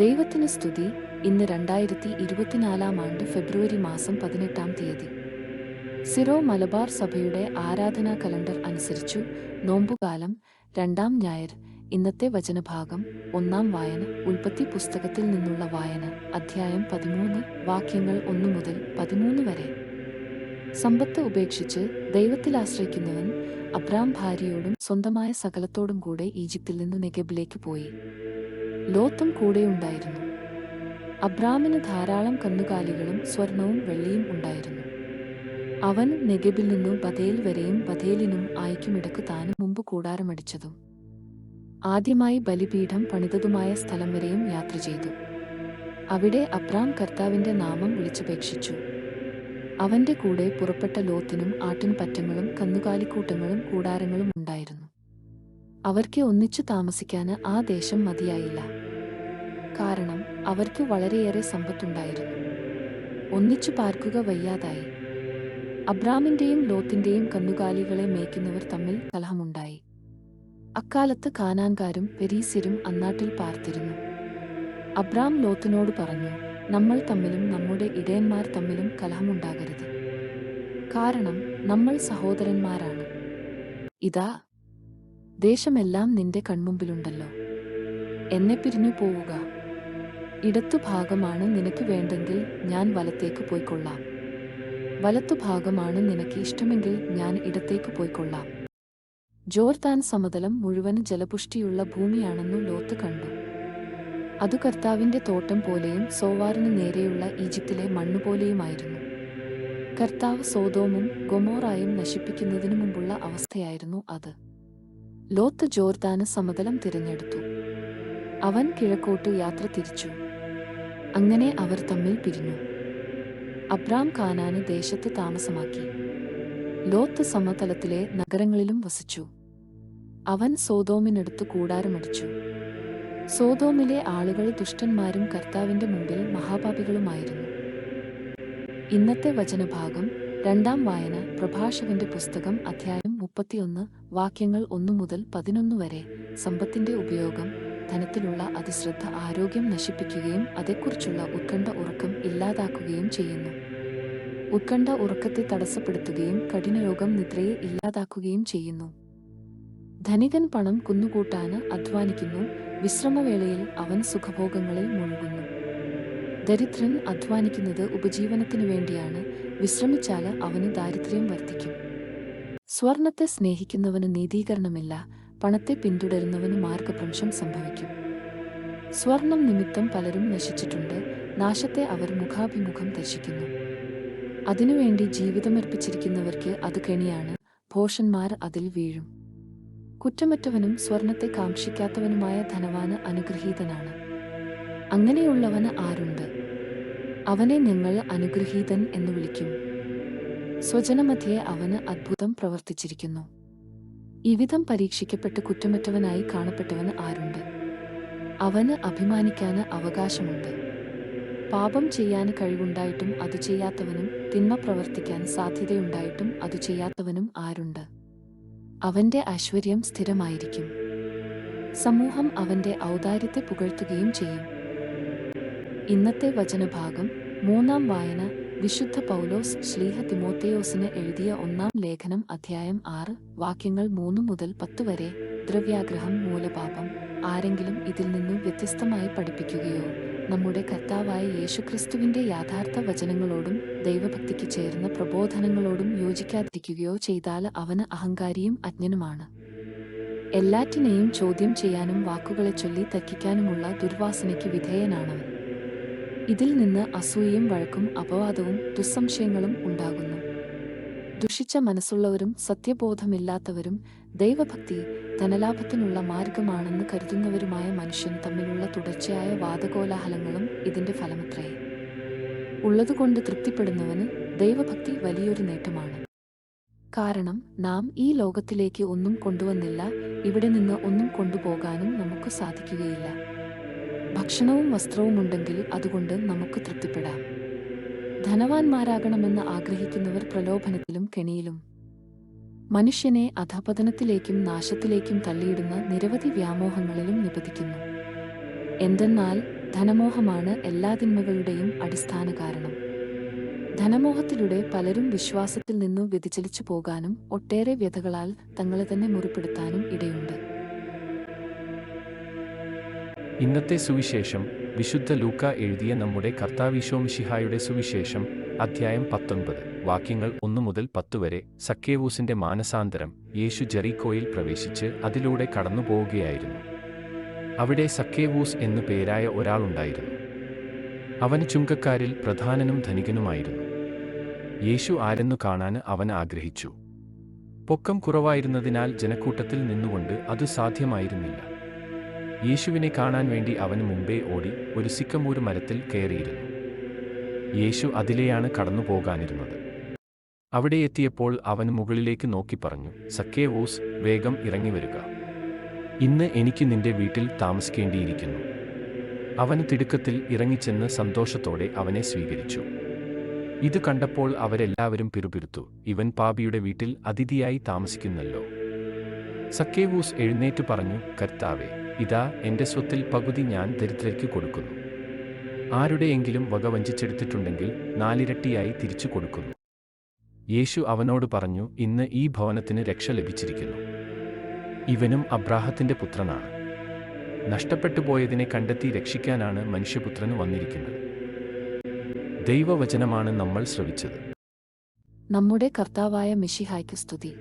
ദൈവത്തിന് സ്തുതി. ഇന്ന് രണ്ടായിരത്തി ഇരുപത്തിനാലാം ആണ്ട് ഫെബ്രുവരി മാസം പതിനെട്ടാം തീയതി. സിറോ മലബാർ സഭയുടെ ആരാധനാ കലണ്ടർ അനുസരിച്ചു നോമ്പുകാലം രണ്ടാം ഞായർ ഇന്നത്തെ വചനഭാഗം ഒന്നാം വായന ഉൽപ്പത്തി പുസ്തകത്തിൽ നിന്നുള്ള വായന അധ്യായം പതിമൂന്ന് വാക്യങ്ങൾ ഒന്നു മുതൽ പതിമൂന്ന് വരെ. സമ്പത്ത് ഉപേക്ഷിച്ച് ദൈവത്തിൽ ആശ്രയിക്കുന്നവൻ അബ്രാം ഭാര്യയോടും സ്വന്തമായ സകലത്തോടും കൂടെ ഈജിപ്തിൽ നിന്ന് നെഗബിലേക്ക് പോയി. ലോത്തും കൂടെയുണ്ടായിരുന്നു. അബ്രാമിന് ധാരാളം കന്നുകാലികളും സ്വർണവും വെള്ളിയും ഉണ്ടായിരുന്നു. അവൻ നെഗബിൽ നിന്നും ബഥേൽ വരെയും ബഥേലിനും ആയിക്കുമിടക്ക് താനും മുമ്പ് കൂടാരമടിച്ചതും ആദ്യമായി ബലിപീഠം പണിതതുമായ സ്ഥലം വരെയും യാത്ര ചെയ്തു. അവിടെ അബ്രാം കർത്താവിന്റെ നാമം വിളിച്ചപേക്ഷിച്ചു. അവന്റെ കൂടെ പുറപ്പെട്ട ലോത്തിനും ആട്ടിൻപറ്റങ്ങളും കന്നുകാലിക്കൂട്ടങ്ങളും കൂടാരങ്ങളും ഉണ്ടായിരുന്നു. അവർക്ക് ഒന്നിച്ചു താമസിക്കാൻ ആ ദേശം മതിയായില്ല. കാരണം അവർക്ക് വളരെയേറെ സമ്പത്തുണ്ടായിരുന്നു. ഒന്നിച്ചു പാർക്കുക വയ്യാതായി. അബ്രാമിന്റെയും ലോത്തിന്റെയും കന്നുകാലികളെ മേയ്ക്കുന്നവർ തമ്മിൽ കലഹമുണ്ടായി. അക്കാലത്ത് കാനാൻകാരും പെരീസ്യരും അന്നാട്ടിൽ പാർത്തിരുന്നു. അബ്രാം ലോത്തിനോട് പറഞ്ഞു നമ്മൾ തമ്മിലും നമ്മുടെ ഇടയന്മാർ തമ്മിലും കലഹമുണ്ടാകരുത്. കാരണം നമ്മൾ സഹോദരന്മാരാണ്. ഇതാ ദേശമെല്ലാം നിന്റെ കൺമുമ്പിലുണ്ടല്ലോ. എന്നെ പിരിഞ്ഞു പോവുക. ഇടത്തുഭാഗമാണ് നിനക്ക് വേണ്ടെങ്കിൽ ഞാൻ വലത്തേക്ക് പോയിക്കൊള്ളാം. വലത്തുഭാഗമാണ് നിനക്ക് ഇഷ്ടമെങ്കിൽ ഞാൻ ഇടത്തേക്ക് പോയിക്കൊള്ളാം. ജോർദാൻ സമതലം മുഴുവൻ ജലപുഷ്ടിയുള്ള ഭൂമിയാണെന്നു ലോത്ത് കണ്ടു. അത് കർത്താവിന്റെ തോട്ടം പോലെയും സോവാറിന് നേരെയുള്ള ഈജിപ്തിലെ മണ്ണുപോലെയുമായിരുന്നു കർത്താവ് സോതോമും ഗൊമോറായും നശിപ്പിക്കുന്നതിനു മുമ്പുള്ള അവസ്ഥയായിരുന്നു അത്. ലോത്ത് ജോർദാന് സമതലം തിരഞ്ഞെടുത്തു. അവൻ കിഴക്കോട്ട് യാത്ര തിരിച്ചു. അങ്ങനെ അവർ തമ്മിൽ പിരിഞ്ഞു. അബ്രാം ഖാനാന് ദേശത്ത് താമസമാക്കി. ലോത്ത് സമതലത്തിലെ നഗരങ്ങളിലും വസിച്ചു. അവൻ സോതോമിനടുത്ത് കൂടാരമടിച്ചു. സോതോമിലെ ആളുകൾ ദുഷ്ടന്മാരും കർത്താവിന്റെ മുമ്പിൽ മഹാപാപികളുമായിരുന്നു. ഇന്നത്തെ വചനഭാഗം രണ്ടാം വായന പ്രഭാഷകന്റെ പുസ്തകം അധ്യായം മുപ്പത്തിയൊന്ന് വാക്യങ്ങൾ ഒന്നു മുതൽ പതിനൊന്ന് വരെ. സമ്പത്തിന്റെ ഉപയോഗം ധനത്തിലുള്ള അതിശ്രദ്ധ ആരോഗ്യം നശിപ്പിക്കുകയും അതേക്കുറിച്ചുള്ള ഉത്കണ്ഠ ഉറക്കം ഇല്ലാതാക്കുകയും ചെയ്യുന്നു. ഉത്കണ്ഠ ഉറക്കത്തെ തടസ്സപ്പെടുത്തുകയും കഠിനരോഗം നിദ്രയെ ഇല്ലാതാക്കുകയും ചെയ്യുന്നു. ധനികൻ പണം കുന്നുകൂട്ടാന് അധ്വാനിക്കുന്നു. വിശ്രമവേളയിൽ അവൻ സുഖഭോഗങ്ങളിൽ മുഴുകുന്നു. ദരിദ്രൻ അധ്വാനിക്കുന്നത് ഉപജീവനത്തിനു വേണ്ടിയാണ്. വിശ്രമിച്ചാൽ അവന് ദാരിദ്ര്യം വർദ്ധിക്കും. സ്വർണത്തെ സ്നേഹിക്കുന്നവന് നീതീകരണമില്ല പണത്തെ പിന്തുടരുന്നവന് മാർഗഭ്രംശം സംഭവിക്കും. സ്വർണം നിമിത്തം പലരും നശിച്ചിട്ടുണ്ട് നാശത്തെ അവർ മുഖാഭിമുഖം ദർശിക്കുന്നു. അതിനുവേണ്ടി ജീവിതമർപ്പിച്ചിരിക്കുന്നവർക്ക് അത് കെണിയാണ് ഭോഷന്മാർ അതിൽ വീഴും. കുറ്റമറ്റവനും സ്വർണത്തെ കാക്ഷിക്കാത്തവനുമായ ധനവാന് അനുഗ്രഹീതനാണ്. അങ്ങനെയുള്ളവന് ആരുണ്ട്? അവനെ ഞങ്ങൾ അനുഗ്രഹീതൻ എന്ന് വിളിക്കും. സ്വജനമധ്യേ അവന് അത്ഭുതം പ്രവർത്തിച്ചിരിക്കുന്നു. ഇവിധം പരീക്ഷിക്കപ്പെട്ട് കുറ്റമറ്റവനായി കാണപ്പെട്ടവന് ആരുണ്ട്? അവന് അഭിമാനിക്കാന് അവകാശമുണ്ട്. പാപം ചെയ്യാൻ കഴിവുണ്ടായിട്ടും അത് ചെയ്യാത്തവനും തിന്മ പ്രവർത്തിക്കാൻ സാധ്യതയുണ്ടായിട്ടും അത് ചെയ്യാത്തവനും ആരുണ്ട്? അവന്റെ ഐശ്വര്യം സ്ഥിരമായിരിക്കും. സമൂഹം അവന്റെ ഔദാര്യത്തെ പുകഴ്ത്തുകയും ചെയ്യും. ഇന്നത്തെ വചനഭാഗം മൂന്നാം വായന വിശുദ്ധ പൗലോസ് ശ്ലീഹ തിമോത്തേയോസിന് എഴുതിയ ഒന്നാം ലേഖനം അധ്യായം ആറ് വാക്യങ്ങൾ മൂന്ന് മുതൽ പത്ത് വരെ ദ്രവ്യാഗ്രഹം മൂലപാപം ആരെങ്കിലും ഇതിൽ നിന്നും വ്യത്യസ്തമായി പഠിപ്പിക്കുകയോ നമ്മുടെ കർത്താവായ യേശുക്രിസ്തുവിന്റെ യാഥാർത്ഥ വചനങ്ങളോടും ദൈവഭക്തിക്ക് ചേർന്ന പ്രബോധനങ്ങളോടും യോജിക്കാതിരിക്കുകയോ ചെയ്താൽ അവന് അഹങ്കാരിയും അജ്ഞനുമാണ്. എല്ലാറ്റിനെയും ചോദ്യം ചെയ്യാനും വാക്കുകളെ ചൊല്ലി തക്കിക്കാനുമുള്ള ദുർവാസനയ്ക്ക് വിധേയനാണവൻ. ഇതിൽ നിന്ന് അസൂയയും വഴക്കും അപവാദവും ദുസ്സംശയങ്ങളും ഉണ്ടാകുന്നു. ദുഷിച്ച മനസ്സുള്ളവരും സത്യബോധമില്ലാത്തവരും ദൈവഭക്തി ധനലാഭത്തിനുള്ള മാർഗമാണെന്ന് കരുതുന്നവരുമായ മനുഷ്യൻ തമ്മിലുള്ള തുടർച്ചയായ വാദകോലാഹലങ്ങളും ഇതിന്റെ ഫലമത്രേ. ഉള്ളതുകൊണ്ട് തൃപ്തിപ്പെടുന്നവന് ദൈവഭക്തി വലിയൊരു നേട്ടമാണ്. കാരണം നാം ഈ ലോകത്തിലേക്ക് ഒന്നും കൊണ്ടുവന്നില്ല ഇവിടെ നിന്ന് ഒന്നും കൊണ്ടുപോകാനും നമുക്ക് സാധിക്കുകയില്ല. ഭക്ഷണവും വസ്ത്രവും ഉണ്ടെങ്കിൽ അതുകൊണ്ട് നമുക്ക് തൃപ്തിപ്പെടാം. ധനവാന്മാരാകണമെന്ന് ആഗ്രഹിക്കുന്നവർ പ്രലോഭനത്തിലും കെണിയിലും. മനുഷ്യനെ അധപതനത്തിലേക്കും നാശത്തിലേക്കും തള്ളിയിടുന്ന നിരവധി വ്യാമോഹങ്ങളിലും നിപതിക്കുന്നു. എന്തെന്നാൽ ധനമോഹമാണ് എല്ലാ തിന്മകളുടെയും അടിസ്ഥാന കാരണം. ധനമോഹത്തിലൂടെ പലരും വിശ്വാസത്തിൽ നിന്നും വ്യതിചലിച്ചു പോകാനും ഒട്ടേറെ വ്യഥകളാൽ തങ്ങളെ തന്നെ മുറിപ്പെടുത്താനും ഇടയുണ്ട്. ഇന്നത്തെ സുവിശേഷം വിശുദ്ധ ലൂക്ക എഴുതിയ നമ്മുടെ കർത്താവിശോമിഷിഹായുടെ സുവിശേഷം അധ്യായം പത്തൊൻപത്. വാക്യങ്ങൾ ഒന്നു മുതൽ പത്തുവരെ സക്കേവൂസിന്റെ മാനസാന്തരം യേശു ജെറീക്കോയിൽ പ്രവേശിച്ച് അതിലൂടെ കടന്നുപോവുകയായിരുന്നു. അവിടെ സക്കേവൂസ് എന്നു പേരായ ഒരാളുണ്ടായിരുന്നു അവന് ചുങ്കക്കാരിൽ പ്രധാനനും ധനികനുമായിരുന്നു. യേശു ആരെന്നു കാണാൻ അവൻ ആഗ്രഹിച്ചു. പൊക്കം കുറവായിരുന്നതിനാൽ ജനക്കൂട്ടത്തിൽ നിന്നുകൊണ്ട് അത് സാധ്യമായിരുന്നില്ല. യേശുവിനെ കാണാൻ വേണ്ടി അവന് മുമ്പേ ഓടി ഒരു സിക്കമൂര് മരത്തിൽ കയറിയിരുന്നു. യേശു അതിലെയാണ് കടന്നു പോകാനിരുന്നത് അവിടെ എത്തിയപ്പോൾ അവൻ മുകളിലേക്ക് നോക്കി പറഞ്ഞു സക്കേവൂസ് വേഗം ഇറങ്ങി വരിക. ഇന്ന് എനിക്ക് നിന്റെ വീട്ടിൽ താമസിക്കേണ്ടിയിരിക്കുന്നു. അവൻ തിടുക്കത്തിൽ ഇറങ്ങിച്ചെന്ന് സന്തോഷത്തോടെ അവനെ സ്വീകരിച്ചു. ഇത് കണ്ടപ്പോൾ അവരെല്ലാവരും പിറുപിരുത്തു ഇവൻ പാപിയുടെ വീട്ടിൽ അതിഥിയായി താമസിക്കുന്നല്ലോ. സക്കേവൂസ് എഴുന്നേറ്റ് പറഞ്ഞു കർത്താവേ ഇതാ എന്റെ സ്വത്തിൽ പകുതി ഞാൻ ദരിദ്രർക്ക് കൊടുക്കുന്നു. ആരുടെയെങ്കിലും വക വഞ്ചിച്ചെടുത്തിട്ടുണ്ടെങ്കിൽ നാലിരട്ടിയായി തിരിച്ചു കൊടുക്കുന്നു. യേശു അവനോട് പറഞ്ഞു ഇന്ന് ഈ ഭവനത്തിന് രക്ഷ ലഭിച്ചിരിക്കുന്നു. ഇവനും അബ്രാഹത്തിന്റെ പുത്രനാണ്. നഷ്ടപ്പെട്ടു പോയതിനെ കണ്ടെത്തി രക്ഷിക്കാനാണ് മനുഷ്യപുത്രന് വന്നിരിക്കുന്നത്. ദൈവവചനമാണ് നമ്മൾ ശ്രവിച്ചത്. നമ്മുടെ കർത്താവായ മിഷിഹായ്ക്ക് സ്തുതി.